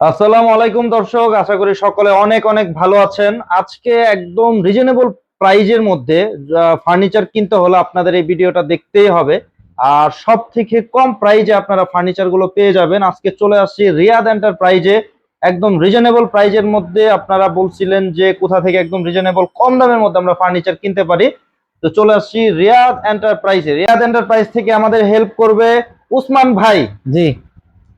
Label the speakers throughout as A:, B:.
A: আসসালামু আলাইকুম দর্শক, আশা করি সকলে অনেক অনেক ভালো আছেন। আজকে একদম রিজনেবল প্রাইজের মধ্যে ফার্নিচার কিনতে হলে আপনাদের এই ভিডিওটা দেখতেই হবে। আর সব থেকে কম প্রাইজে আপনারা ফার্নিচারগুলো পেয়ে যাবেন। আজকে চলে আসছি রিয়াদ এন্টারপ্রাইজে একদম রিজনেবল প্রাইজের মধ্যে আপনারা বলছিলেন যে কোথা থেকে একদম রিজনেবল কম দামের মধ্যে আমরা ফার্নিচার কিনতে পারি। তো চলে আসছি রিয়াদ এন্টারপ্রাইজে রিয়াদ এন্টারপ্রাইজ থেকে আমাদের হেল্প করবে উসমান ভাই।
B: জি।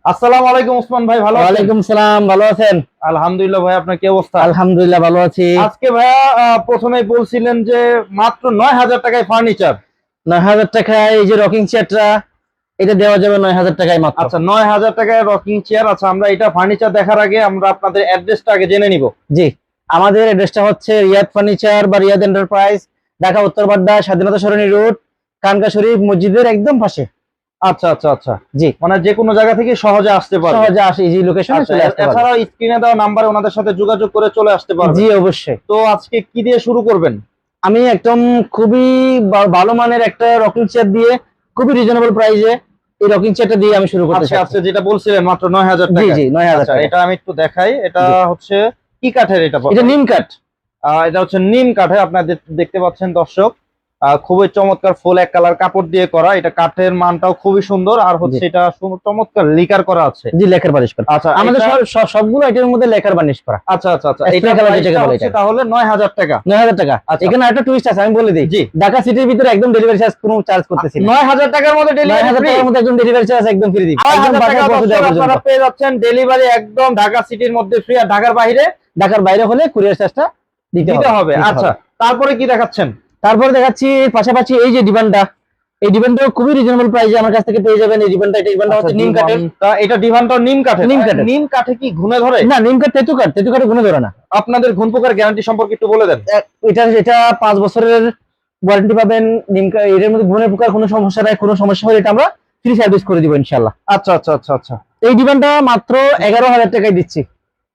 A: আসসালামু আলাইকুম উসমান ভাই ভালো আছেন?
B: ওয়ালাইকুম সালাম ভালো আছেন?
A: আলহামদুলিল্লাহ ভাই আপনার কি অবস্থা?
B: আলহামদুলিল্লাহ ভালো আছি।
A: আজকে ভাইয়া আহ, প্রথমেই বলছিলেন যে মাত্র নয় হাজার টাকায় ফার্নিচার
B: নয় হাজার টাকায় এই যে রকিং চেয়ারটা এটা দেওয়া যাবে নয় হাজার টাকায় মাত্র।
A: আচ্ছা নয় হাজার টাকায় রকিং চেয়ার আচ্ছা আমরা এটা ফার্নিচার দেখার আগে আমরা আপনাদের অ্যাড্রেসটা আগে জেনে নিব।
B: জি আমাদের অ্যাড্রেসটা হচ্ছে রিয়াদ ফার্নিচার বা রিয়াদ এন্টারপ্রাইজ ঢাকা উত্তর বাড্ডা স্বাধীনতা সরণি রোড কানকা শরীফ মসজিদের একদম পাশে।
A: আচ্ছা আচ্ছা আচ্ছা।
B: জি।
A: মানে যে কোনো জায়গা থেকে সহজে আসতে পারবে।
B: সহজে আসে ইজি লোকেশনে
A: আচ্ছা,
B: চলে আসতে পারবে।
A: এছাড়াও স্ক্রিনে দেওয়া নাম্বারে ওনাদের সাথে যোগাযোগ করে চলে আসতে পারবে।
B: জি অবশ্যই।
A: তো আজকে কি দিয়ে শুরু করবেন?
B: আমি একদম খুবই ভালো মানের একটা রকিং চেয়ার দিয়ে খুবই রিজনেবল প্রাইসে এই রকিং চেয়ারটা দিয়ে আমি শুরু করতে
A: আজকে
B: চাচ্ছি।
A: আজকে যেটা বলছিলেন মাত্র নয় হাজার
B: জি জি নয় হাজার
A: আচ্ছা
B: টাকা।
A: এটা আমি একটু দেখাই। এটা হচ্ছে কি কাঠের এটা
B: এটা নিম কাঠ।
A: আহ, এটা হচ্ছে নিম কাঠে আপনারা দেখতে পাচ্ছেন দর্শক। খুবই চমৎকার ফুল এক কালার কাপড় দিয়ে করা। এটা কাঠের মানটাও খুবই সুন্দর। আর হচ্ছে এটা চমৎকার লিকার করা আছে।
B: জি লেখার বানিশ করা।
A: আচ্ছা
B: আমাদের সব- সব- সবগুলো আইটেমের মধ্যে লেখার বানিশ করা।
A: আচ্ছা আচ্ছা আচ্ছা। এটা
B: এটা।
A: তাহলে নয় হাজার টাকা।
B: নয় হাজার টাকা।
A: আচ্ছা।
B: এখানে একটা টুইস্ট আছে আমি বলে দিই।
A: জি।
B: ঢাকা সিটির ভিতরে একদম ডেলিভারি চার্জ কোনো চার্জ করতেছি না।
A: নয় হাজার টাকার মধ্যে ডেলিভারি
B: হাজার টাকার মধ্যে একদম ডেলিভারি চার্জ একদম ফ্রি দিই একদম দেওয়া
A: দর্শক আপনারা পেয়ে যাচ্ছেন ডেলিভারি একদম ঢাকা সিটির মধ্যে ফ্রি আর ঢাকার বাইরে?
B: ঢাকার বাইরে হলে কুরিয়ার চার্জটা দিতে
A: হবে। আচ্ছা তারপরে কি দেখাচ্ছেন?
B: তারপর দেখাচ্ছি পাশাপাশি এই যে ডিমান্ডটা এই ডিমান্ডটা খুবই রিজনেবল প্রাইসে আমার কাছ থেকে পেয়ে যাবেন। এই ডিমান্ডটা এটা
A: আচ্ছা,
B: হচ্ছে নিম কাঠের।
A: ডিভানটা এটা ডিভানটা নিম কাঠের।
B: নিম কাঠের।
A: নিম কাঠে কি ঘুনে ধরে?
B: না নিম কাঠ তেতু কাঠ তেতু কাঠে গুণে ধরে না।
A: আপনাদের ঘুন পোকার গ্যারান্টি সম্পর্কে একটু বলে দেন।
B: এটা এটা পাঁচ বছরের ওয়ারেন্টি পাবেন। নিম এর মধ্যে গুণে পোকার কোনো সমস্যা নাই কোনো সমস্যা হলে এটা আমরা ফ্রি সার্ভিস করে দিব ইনশাল্লাহ
A: আচ্ছা আচ্ছা আচ্ছা আচ্ছা।
B: এই ডিমান্ডটা মাত্র এগারো হাজার টাকায় দিচ্ছি।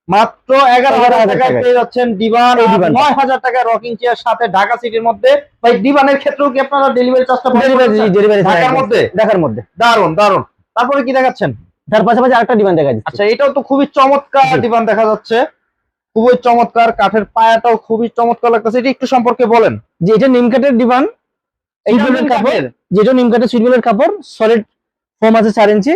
A: মাত্র এগারো হাজার
B: 11,000
A: টাকায়। পেয়ে যাচ্ছেন ডিভান নয় হাজার টাকা রকিং চেয়ার সাথে ঢাকা সিটির মধ্যে। ভাই ডিভানের ক্ষেত্রেও কি আপনারা ডেলিভারি চার্জটা
B: ডেলিভারি
A: ঢাকার মধ্যে?
B: ঢাকার মধ্যে।
A: দারুণ দারুণ তারপরে কি দেখাচ্ছেন?
B: তার পাশাপাশি আরেকটা ডিমান্ড দেখা যাচ্ছে।
A: আচ্ছা এটাও তো খুবই চমৎকার। ডিভান দেখা যাচ্ছে। খুবই চমৎকার কাঠের পায়াটাও খুবই চমৎকার লাগতেছে। এটা একটু সম্পর্কে বলেন।
B: যে এটা নিম কাঠের কাপড়। যেটা নিম কাঠের সুইটবেলের কাপড়। সলিড ফোম আছে চার ইঞ্চি।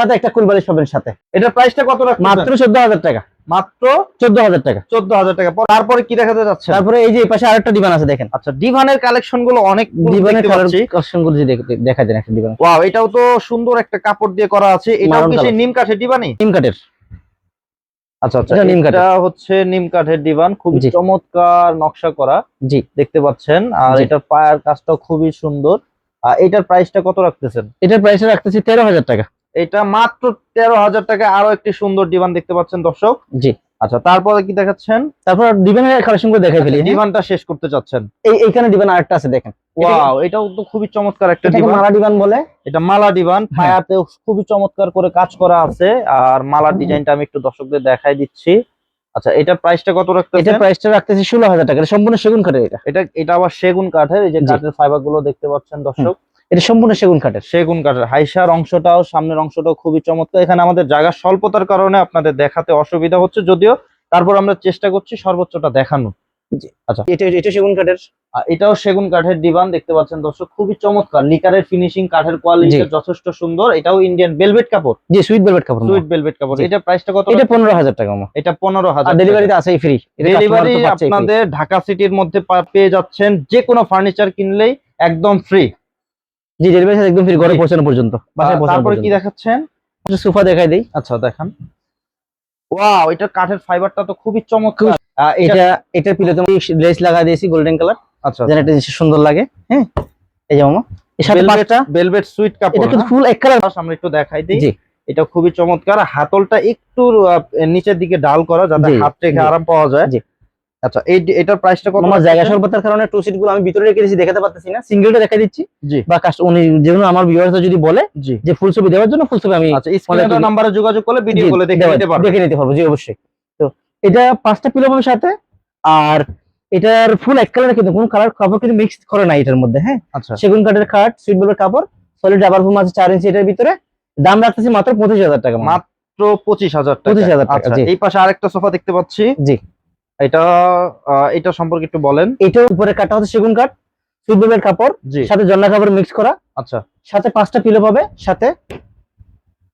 B: সাথে একটা কুলবালিশ পাবেন সাথে।
A: এটার প্রাইসটা কত রাখছেন?
B: মাত্র চোদ্দ হাজার টাকা।
A: মাত্র?
B: চোদ্দ হাজার টাকা।
A: চোদ্দ হাজার টাকা তারপরে কি দেখাতে যাচ্ছে
B: তারপরে এই যে এই পাশে আরেকটা ডিমান্ড আছে দেখেন।
A: আচ্ছা ডিভানের কালেকশনগুলো অনেক পাচ্ছি।
B: কালেকশনগুলো দেখ- যায় একটা ডিমান্ড
A: ওয়াও এটাও তো সুন্দর একটা কাপড় দিয়ে করা আছে। এটাও কি সেই নিম কাঠের ডিভানি
B: নিম কাঠের।
A: আচ্ছা আচ্ছা
B: এটা
A: হচ্ছে নিম কাঠের ডিভান খুবই
B: জি।
A: চমৎকার নকশা করা
B: জি।
A: দেখতে পাচ্ছেন। আর। এটার পায়ার কাজটাও খুবই সুন্দর। আর এটার প্রাইসটা কত রাখতেছেন?
B: এটার প্রাইস রাখতেছি তেরো হাজার টাকা।
A: এটা মাত্র তেরো হাজার টাকা আরও একটি সুন্দর ডিভান দেখতে পাচ্ছেন দর্শক।
B: জি।
A: আচ্ছা তারপরে কি দেখাচ্ছেন?
B: তারপর ডিমান্ডের কালেকশন করে দেখাই ফেলি হ্যাঁ?
A: ডিভানটা শেষ করতে চাচ্ছেন।
B: এই এইখানে ডিমান্ড আরেকটা আছে দেখেন।
A: ওয়াও এটাও তো খুবই চমৎকার একটা ডিভান
B: মারা ডিমান্ড বলে?
A: এটা মালা ডিভান
B: হ্যাঁ।
A: পায়াতে খুবই চমৎকার করে কাজ করা আছে। আর মালার ডিজাইনটা আমি একটু দর্শকদের দেখাই দিচ্ছি। আচ্ছা এটার প্রাইসটা কত
B: এটার
A: রাখতেছেন
B: প্রাইসটা রাখতেছি ষোলো হাজার টাকা এটা সম্পূর্ণ সেগুন কাঠের এটা।
A: এটা এটা আবার সেগুন কাঠের এই যে কাঠের ফাইবারগুলো দেখতে পাচ্ছেন দর্শক।
B: এটা সম্পূর্ণ সেগুন কাঠের।
A: সেগুন কাঠের। হাইসার অংশটাও সামনের অংশটাও খুবই চমৎকার। এখানে আমাদের জায়গার স্বল্পতার কারণে আপনাদের দেখাতে অসুবিধা হচ্ছে যদিও তারপর আমরা চেষ্টা করছি সর্বোচ্চটা দেখানো।
B: এটা এটা সেগুন কাঠের।
A: এটাও সেগুন কাঠের ডিভান দেখতে পাচ্ছেন দর্শক খুবই চমৎকার। লিকারের ফিনিশিং কাঠের কোয়ালিটি যথেষ্ট সুন্দর। এটাও ইন্ডিয়ান কাপড়।
B: জি সুইট ভেলভেট কাপড়।
A: সুইট কাপড়। এটা প্রাইসটা কত?
B: এটা পনেরো হাজার টাকা আমার
A: এটা
B: ডেলিভারিতে ফ্রি।
A: ডেলিভারি আপনাদের ঢাকা সিটির মধ্যে পেয়ে যাচ্ছেন যে কোনো ফার্নিচার কিনলেই একদম ফ্রি
B: জি ডেলিভারি একদম ফ্রি ঘরে। পৌঁছানো পর্যন্ত বাসায় পৌঁছানো
A: তারপরে কি দেখাচ্ছেন?
B: সোফা দেখাই দেই।
A: আচ্ছা দেখান। ওয়াও এটা কাঠের ফাইবারটা তো খুবই চমৎকার। এটা
B: এটা এটা পিলে তুমি লেস লাগা দিয়েছি গোল্ডেন কালার
A: আচ্ছা।
B: যেন এটা জিনিস সুন্দর লাগে হ্যাঁ? এই যে মামা সাথে পাঁচটা
A: ভেলভেট সুইট
B: এটা
A: কাপড়
B: কিন্তু ফুল এক কালার
A: হ্যাঁ? আমরা একটু দেখাই দিই।
B: জি।
A: এটা খুবই চমৎকার। হাতলটা একটু নিচের দিকে ডাল করা যাতে হাত রেখে আরাম পাওয়া যায়।
B: জি।
A: আচ্ছা এই এটার প্রাইসটা কত
B: আমার জায়গা স্বল্পতার কারণে টু সিটগুলো আমি ভিতরে রেখে দিয়েছি দেখাতে পারতেছি না। সিঙ্গেলটা দেখা দিচ্ছি। বা উনি যেগুলো আমার ভিউয়ার্স যদি বলে যে ফুল ছবি দেওয়ার জন্য ফুল ছবি আমি
A: আচ্ছা স্ক্রিনে
B: তুমি-
A: নাম্বারে যোগাযোগ করলে ভিডিও কলে দেখে নিতে পারবে।
B: দেখে নিতে পারব জি অবশ্যই। তো এটা পাঁচটা পিলো পাবে সাথে। আর এটার ফুল এক কালার কিন্তু কোনো কালার কাপড় কিন্তু মিক্স করে না এটার মধ্যে হ্যাঁ?
A: আচ্ছা।
B: সেগুন কাঠের খাট সুইট বলের কাপড় সলিড রাবার ফোম আছে চার ইঞ্চি এটার ভিতরে। দাম রাখতেছি মাত্র পঁচিশ হাজার টাকা মাত্র
A: মাত্র পঁচিশ হাজার টাকা।
B: 25,000 টাকা,
A: আচ্ছা এই পাশে আরেকটা সোফা দেখতে পাচ্ছি।
B: জি।
A: এটা এটা সম্পর্কে একটু বলেন।
B: এটা উপরে কাটা হচ্ছে সেগুন কাঠ সুইবেলের কাপড়
A: জি।
B: সাথে জন্না কাপড় মিক্স করা।
A: আচ্ছা।
B: সাথে পাঁচটা পিলো পাবে সাথে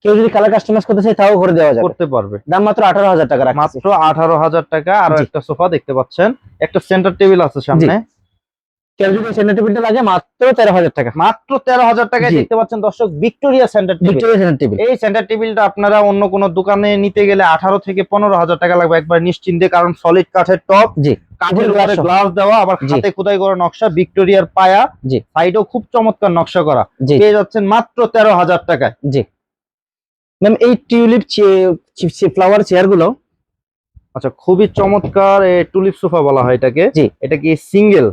B: কেউ যদি কালার কাস্টমাইজ করতে চাই তাও করে দেওয়া যাবে।
A: করতে পারবে।
B: দাম মাত্র আঠারো হাজার টাকা রাখছি
A: মাত্র আঠারো হাজার টাকা আর একটা সোফা দেখতে পাচ্ছেন। একটা সেন্টার টেবিল আছে সামনে।
B: যদি সেন্টার টেবিলটা লাগে মাত্র তেরো হাজার টাকা।
A: মাত্র তেরো হাজার টাকায় দেখতে পাচ্ছেন দর্শক Victoria centre
B: Victoria centre table
A: এই সেন্টার টেবিলটা আপনারা অন্য কোনো দোকানে নিতে গেলে আঠারো থেকে পনেরো হাজার টাকা লাগবে একবার নিশ্চিন্তে কারণ সলিড কাঠের টপ
B: জি।
A: কাঠের উপরে গ্লাস দেওয়া আবার। হাতে খোদাই করা নকশা ভিক্টোরিয়ার পায়া।
B: জি।
A: সাইডেও খুব চমৎকার নকশা করা। পেয়ে যাচ্ছেন মাত্র তেরো হাজার টাকায়।
B: জি। ম্যাম এই টিউলিপ ফ্লাওয়ার চেয়ারগুলো
A: আচ্ছা খুবই চমৎকার টুলিপ সোফা বলা হয় এটাকে।
B: জি।
A: এটা কি সিঙ্গেল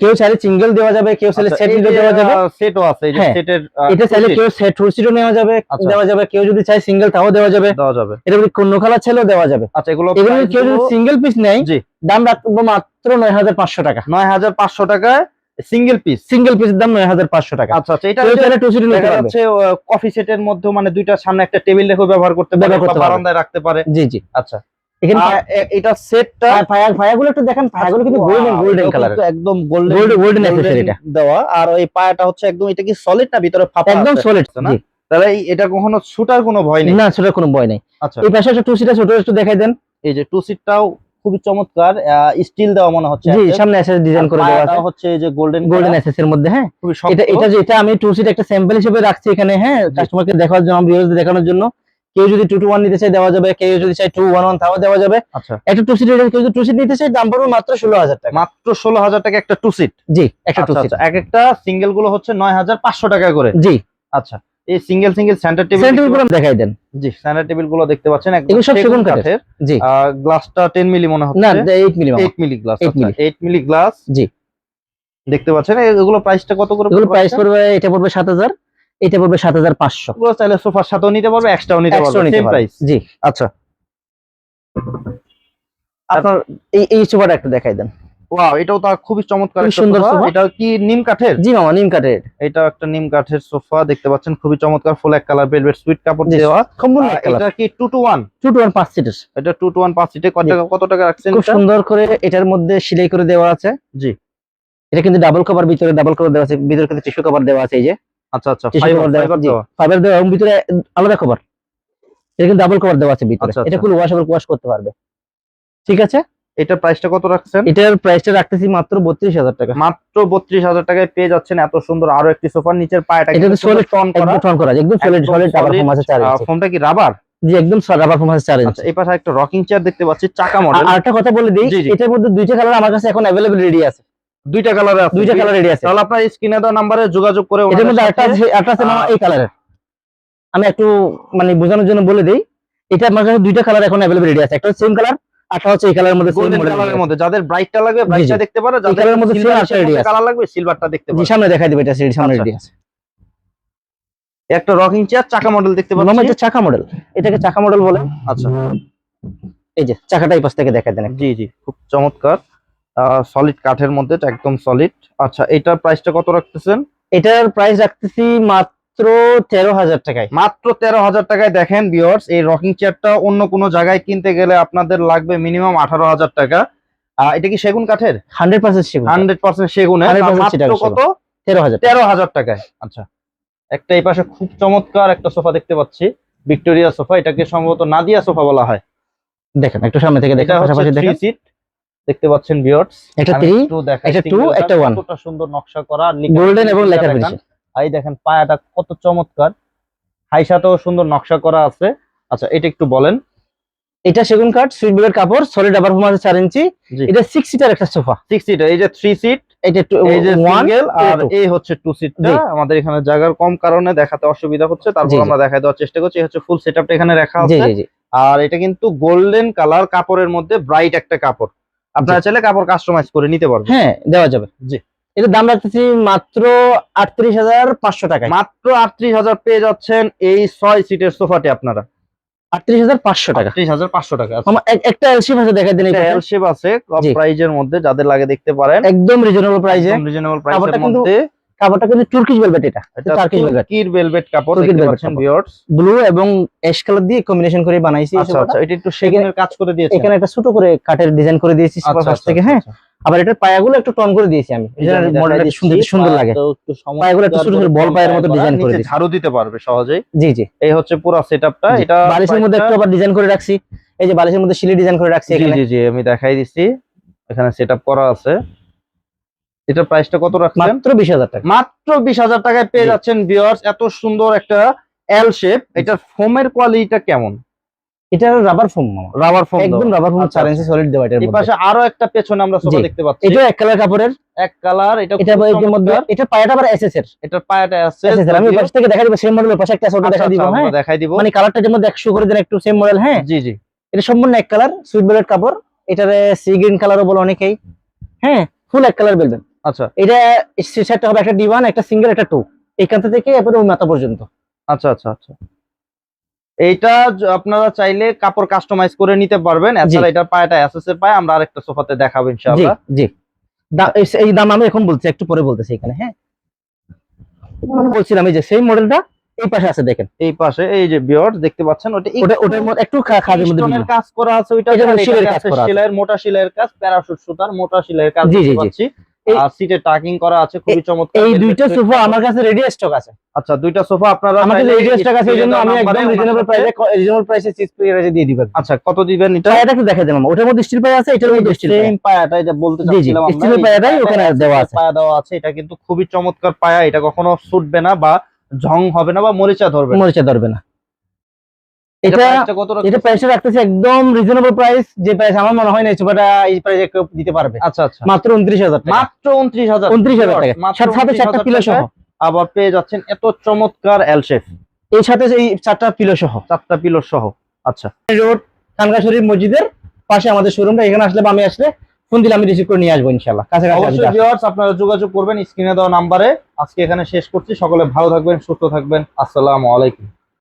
B: কেউ চাইলে সিঙ্গেল দেওয়া যাবে কেউ চাইলে সেট দেওয়া যাবে।
A: সেটও আছে এই
B: হ্যাঁ,
A: সেটের
B: এটা চাইলে কেউ সেট ফুলসিটও নেওয়া যাবে
A: আচ্ছা।
B: দেওয়া যাবে কেউ যদি চায় সিঙ্গেল তাও দেওয়া যাবে।
A: দেওয়া যাবে।
B: এটা যদি কোন কালার চাইলেও দেওয়া যাবে।
A: আচ্ছা এগুলো
B: এগুলো কেউ যদি সিঙ্গেল পিস নেয় দাম রাখব মাত্র নয় হাজার পাঁচশো টাকা।
A: নয় হাজার পাঁচশো টাকায় সিঙ্গেল পিস
B: সিঙ্গেল পিসের দাম নয় হাজার পাঁচশো টাকা।
A: আচ্ছা আচ্ছা এটা
B: চাইলে টু সিটও নিতে পারবে।
A: কফি সেটের মধ্যে মানে দুইটা সামনে একটা টেবিল রেখে ব্যবহার করতে পারে। বারান্দায় রাখতে পারে।
B: জি জি।
A: আচ্ছা।
B: এখানে
A: এটা সেটটা
B: ফায়ার ফায়ারগুলো একটু দেখেন ফায়ারগুলো কিন্তু গোল্ডেন গোল্ডেন কালার
A: একদম গোল্ডেন
B: গোল্ডেন অ্যাক্সেসরি এটা।
A: দেওয়া। আর ওই পায়াটা হচ্ছে একদম এটা কি সলিড না ভিতরে ফাঁপা
B: একদম সলিড
A: না? তাহলে এটা কখনো ছুটার কোনো ভয় নেই?
B: না কোনো ভয় নেই।
A: আচ্ছা।
B: এই পাশে একটা টু সিটার ছোট একটু দেখাই দেন।
A: এই যে টু সিটটাও খুবই চমৎকার স্টিল দেওয়া মনে হচ্ছে
B: জি সামনে এসে ডিজাইন করে দেওয়া আছে।
A: হচ্ছে যে গোল্ডেন
B: গোল্ডেন এসএস এর মধ্যে হ্যাঁ? এটা এটা যেটা আমি টু সিট একটা স্যাম্পল হিসেবে রাখছি এখানে হ্যাঁ? কাস্টমারকে দেখার জন্য ভিউয়ারদের দেখানোর জন্য। কেউ যদি টু টু ওয়ান নিতে চাই দেওয়া যাবে কেউ যদি চায় টু ওয়ান ওয়ান তাও দেওয়া যাবে।
A: আচ্ছা।
B: একটা টু সিট কেউ যদি টু সিট নিতে চায় দাম পড়বে মাত্র ষোলো হাজার টাকা।
A: মাত্র ষোলো হাজার টাকা একটা টু সিট
B: জি একটা টু
A: আচ্ছা
B: সিট
A: আচ্ছা। এক একটা সিঙ্গেলগুলো হচ্ছে নয় হাজার পাঁচশো টাকা করে।
B: জি।
A: আচ্ছা এই single single centre table
B: centre টেবিলগুলো দেখাই দেন।
A: জি সেন্টার টেবিলগুলো দেখতে পাচ্ছেন একদম
B: সব
A: সেগুন
B: কাঠের। জি।
A: গ্লাসটা টেন মিলি মনে
B: না
A: হচ্ছে
B: eight minimum
A: 8 milli glass
B: 8 milli.
A: 8 milli glass
B: জি।
A: দেখতে পাচ্ছেন? এগুলো প্রাইসটা কত করে
B: এগুলো প্রাইস পড়বে এটা পড়বে সাত হাজার। এটা পড়বে সাত হাজার পাঁচশো।
A: চাইলে সোফার সাথেও নিতে পারবে এক্সট্রাও নিতে
B: একশো
A: পারবে
B: জি।
A: আচ্ছা।
B: আপনার এই এই সোফাটা একটু দেখাই দেন।
A: ওয়াও এটাও তো খুবই চমৎকার একটা
B: সুন্দর।
A: এটা কি নিম কাঠের?
B: জি মামা নিম কাঠের।
A: এটা একটা নিম কাঠের সোফা দেখতে পাচ্ছেন খুবই চমৎকার ফুল এক কালার ভেলভেট সুইট কাপড় দেওয়া।
B: সম্পূর্ণ
A: এটা কি 2 টু 1
B: টু টু ওয়ান পাঁচ সিটের
A: এটা 2 টু 1 পাঁচ সিটে কত টাকা কত টাকা রাখছেন
B: খুব সুন্দর করে এটার মধ্যে সেলাই করে দেওয়া আছে।
A: জি।
B: এটা কিন্তু ডাবল কভার ভিতরে ডাবল কভার দেওয়া আছে ভিতরে কিন্তু টিস্যু কভার দেওয়া আছে এই যে।
A: আচ্ছা আচ্ছা ফাইবার
B: দেওয়া
A: ফাইবার
B: জি
A: দেওয়া
B: ফাইবার দেওয়া এবং ভিতরে আলাদা কভার এটা কিন্তু ডাবল কভার দেওয়া আছে ভিতরে।
A: আচ্ছা,
B: এটা। ফুল ওয়াশ করতে পারবে। ঠিক আছে?
A: এটা প্রাইসটা কত রাখছেন?
B: এটার প্রাইসটা রাখতেছি মাত্র বত্রিশ হাজার টাকা।
A: মাত্র বত্রিশ হাজার টাকায় পেয়ে যাচ্ছেন এত সুন্দর আরও একটি সোফার নিচের পায়াটা
B: এটা
A: টন করা।
B: টন করা আছে একদম সলিড সলিড রাবার ফোম আছে চার ইঞ্চি
A: কি রাবার
B: জি একদম রাবার ফোম আছে চার ইঞ্চি
A: এই পাশে একটা রকিং চেয়ার দেখতে পাচ্ছি চাকা
B: আর
A: মডেল
B: কথা বলে দিই। এটার মধ্যে দুইটা কালার আমার কাছে এখন অ্যাভেলেবল রেডি আছে।
A: দুইটা কালারে আছে
B: দুইটা কালার রেডি আছে।
A: তাহলে আপনার স্ক্রিনে দেওয়া নাম্বারে যোগাযোগ করে
B: এটার মধ্যে একটা একটা আছে মামা এই কালারের আমি একটু মানে বোঝানোর জন্য বলে দিই এটা আমার কাছে দুইটা কালার এখন অ্যাভেলেবল রেডি আছে। একটা সেম কালার একটা হচ্ছে এই কালারের মধ্যে সেম
A: কালারের মধ্যে যাদের ব্রাইটটা লাগবে ব্রাইটটা। দেখতে পারে যাদের
B: কালারের মধ্যে
A: এর
B: একটা ready আছে।
A: কালার লাগবে সিলভারটা দেখতে পারে।
B: সামনে দেখাই দিবে এটা সামনে
A: আচ্ছা।
B: রেডি আছে।
A: একটা রকিং চেয়ার চাকা মডেল দেখতে
B: মামা
A: পাচ্ছি
B: এটা চাকা মডেল এটাকে চাকা মডেল বলে।
A: আচ্ছা।
B: এই যে চাকাটা এই পাশ থেকে দেখাই দেন
A: জি জি খুব চমৎকার। সলিড কাঠের মধ্যে একদম সলিড আচ্ছা এটার প্রাইসটা কত রাখতেছেন?
B: এটার প্রাইস রাখতেছি মাত্র তেরো হাজার টাকায়।
A: মাত্র তেরো হাজার টাকায় দেখেন বিয়ার্স এই রকিং চেয়ারটা অন্য কোনো জায়গায় কিনতে গেলে আপনাদের লাগবে মিনিমাম আঠারো হাজার টাকা। এটা কি সেগুন কাঠের?
B: হান্ড্রেড পার্সেন্ট সেগুন।
A: হান্ড্রেড পার্সেন্ট সেগুনের।
B: 100%
A: মাত্র
B: চিটাগাং
A: কত?
B: তেরো হাজার
A: তেরো হাজার টাকায়। আচ্ছা একটা এই পাশে খুব চমৎকার একটা সোফা দেখতে পাচ্ছি। ভিক্টোরিয়া সোফা এটাকে সম্ভবত নাদিয়া সোফা বলা হয়।
B: দেখেন একটু সামনে থেকে দেখেন পাশাপাশি দেখেন।
A: সিট দেখতে পাচ্ছেন বিয়ার্স
B: একটা three, একটা two, একটা one।
A: কতটা সুন্দর নকশা করা
B: গোল্ডেন এবং লেখা
A: দেখেন। এই দেখেন পায়াটা কত চমৎকার। হাইসাতেও সুন্দর নকশা করা আছে। আচ্ছা এটা একটু বলেন।
B: এটা সেগুন কাঠ সুইট বেলের কাপড় সলিড ফোম আছে চার ইঞ্চি। এটা সিক্স সিটার একটা সোফা
A: সিক্স সিটার এই যে থ্রি সিট
B: এটা
A: এই যে সিঙ্গেল আর। এই হচ্ছে টু। সিটটা
B: জি।
A: আমাদের এখানে জায়গার কম কারণে দেখাতে অসুবিধা হচ্ছে তারপর আমরা দেখাই দেওয়ার চেষ্টা করছি। এই হচ্ছে ফুল সেটআপটা এখানে রাখা আছে। আর এটা কিন্তু গোল্ডেন কালার কাপড়ের মধ্যে ব্রাইট একটা কাপড়। আপনারা চাইলে কাপড় কাস্টমাইজ করে নিতে পারবেন।
B: হ্যাঁ দেওয়া যাবে।
A: জি।
B: এটার দাম রাখতেছি মাত্র আটত্রিশ হাজার পাঁচশো টাকায়।
A: মাত্র আটত্রিশ হাজার পেয়ে যাচ্ছেন এই ছয় সিটের সোফাটি আপনারা।
B: আটত্রিশ হাজার পাঁচশো টাকা।
A: আটত্রিশ হাজার পাঁচশো টাকা।
B: আমার এক- একটা এলশিপ আছে দেখাই দিন এই পাশে।
A: এল শেপ আছে কম প্রাইজের মধ্যে যাদের লাগে দেখতে পারেন।
B: একদম রিজনেবল প্রাইজে
A: রিজনেবল
B: প্রাইজের
A: মধ্যে।
B: কাপড়টা কিন্তু তুর্কিশ ভেলভেট এটা। টার্কিশ ভেলভেট
A: তুর্কির ভেলভেট কাপড় দেখতে পাচ্ছেন ভিউয়ার্স
B: ব্লু এবং অ্যাশ কালার দিয়ে কম্বিনেশন করে বানাইছি
A: আচ্ছা আচ্ছা এটা একটু সেগুনের কাজ করে দিয়েছেন।
B: এখানে একটা ছোট করে কাঠের ডিজাইন করে দিয়েছি সুপার
A: আচ্ছা
B: ফাস্ট
A: আচ্ছা
B: থেকে হ্যাঁ? আবার এটার পায়াগুলো একটু টন করে দিয়েছি আমি। মডেলটা সুন্দর সুন্দর লাগে। পায়াগুলো একটু ছোট ছোট বল পায়ের মতো ডিজাইন করে দিয়েছি।
A: ঝাড়ু দিতে পারবে সহজেই।
B: জি জি।
A: এই হচ্ছে পুরো সেটআপটা। এটা
B: বালিশের মধ্যে একটু আবার ডিজাইন করে রাখছি। এই যে বালিশের মধ্যে শিলি ডিজাইন করে রাখছি এখানে।
A: জি জি আমি দেখাই দিচ্ছি। এখানে সেটআপ করা আছে। এটার প্রাইসটা কত রাখছেন?
B: মাত্র বিশ হাজার টাকা।
A: মাত্র বিশ হাজার টাকায় পেয়ে যাচ্ছেন ভিউয়ার্স এত সুন্দর একটা এল শেপ এটার ফোমের কোয়ালিটিটা কেমন?
B: এটা রাবার ফোম
A: রাবার ফোম
B: একদম রাবার ফোম
A: আচ্ছা,
B: চার ইঞ্চি সলিড দেওয়া এটার
A: এই
B: মধ্যে।
A: পাশে আরও একটা পেছনে আমরা সোফা দেখতে পাচ্ছি।
B: এটা এক কালার কাপড়ের।
A: এক কালার এটা
B: এটা এর মধ্যে এটা পায়াটা আবার এসএস এর।
A: এটার পায়াটা আছে
B: SS এর। আমি পাশ থেকে দেখা দিব সেম মডেলের পাশে একটা ছোট
A: আচ্ছা,
B: দেখা দিব
A: আচ্ছা,
B: হ্যাঁ?
A: আমরা দেখাই দিব।
B: মানে কালারটা যেমন একশো করে দেন একটু সেম মডেল হ্যাঁ?
A: জি জি।
B: এটা সম্পূর্ণ এক কালার সুইট বেলের কাপড়। এটারে সি গ্রিন কালারও বলে অনেকেই। হ্যাঁ? ফুল এক কালার বেলবেন।
A: আচ্ছা।
B: এটা সেটটা হবে একটা একটা সিঙ্গেল একটা টু এখান থেকে এরপরে ওই মাথা পর্যন্ত।
A: আচ্ছা আচ্ছা আচ্ছা। এইটা আপনারা চাইলে কাপড় কাস্টমাইজ করে নিতে পারবেন। এছাড়া এটার পায়াটা এসএস এর পায় আমরা আরেকটা সোফাতে দেখাবো ইনশাআল্লাহ।
B: জি এই- দাম আমি এখন বলছি একটু পরে বলতেছি এখানে হ্যাঁ? বলছিলাম এই যে সেই মডেলটা এই পাশে আছে দেখেন।
A: এই পাশে এই যে বিয়ার্ড দেখতে পাচ্ছেন? ওটা
B: ওটা ওটার মধ্যে একটু খাদের মধ্যে
A: কাজ করা আছে ওইটা
B: এটা সেলাইয়ের
A: মোটা সেলাইয়ের কাজ প্যারাশুট সুতার মোটা সেলাইয়ের কাজ দেখতে। পাচ্ছি। আর সিটে টাকিং করা আছে খুবই চমৎকার।
B: এই দুইটা সোফা আমার কাছে রেডি স্টক আছে।
A: আচ্ছা দুইটা সোফা আপনারা
B: আমার কাছে রেডি স্টক আছে এই জন্য আমি একদম রিজনেবল প্রাইসে রিজনেবল প্রাইসে দিয়ে দিবেন।
A: আচ্ছা কত দিবেন এটা?
B: পায়াটা একটু দেখা দেন ওটার মধ্যে স্টিল পায়া আছে এটার মধ্যে স্টিল
A: সেম পায়াটা এটা বলতে চাচ্ছিলাম আমরা এই
B: পায়াটাই ওখানে দেওয়া আছে।
A: পায়া দেওয়া আছে এটা কিন্তু খুবই চমৎকার পায়া এটা কখনো ছুটবে না বা ঝং হবে না বা মরিচা ধরবে
B: মরিচা ধরবে না।
A: এটা
B: এটা
A: প্রাইসটা?
B: রাখতেছি? একদম রিজনেবল প্রাইস যে প্রাইস আমার মনে হয় না সোফাটা এই প্রাইসে কেউ দিতে পারবে।
A: আচ্ছা আচ্ছা।
B: মাত্র টাকা।
A: মাত্র উনত্রিশ হাজার।
B: উনত্রিশ হাজার টাকা। সাথে সাথে চারটা পিলো সহ।
A: আবার পেয়ে যাচ্ছেন এত চমৎকার এল শেপ
B: এর সাথে এই চারটা পিলো সহ।
A: চারটা পিলোর সহ। আচ্ছা।
B: রোড খানকা শরীফ মসজিদের পাশে আমাদের শোরুমটা এখানে আসলে বা আমি আসলে ফোন দিলে আমি রিসিভ করে নিয়ে আসব ইনশাল্লাহ
A: অবশ্যই ভিউয়ার্স আপনারা যোগাযোগ করবেন স্ক্রিনে দেওয়া নাম্বারে আজকে এখানে শেষ করছি। সকলে ভালো থাকবেন সুস্থ থাকবেন। আসসালামু আলাইকুম।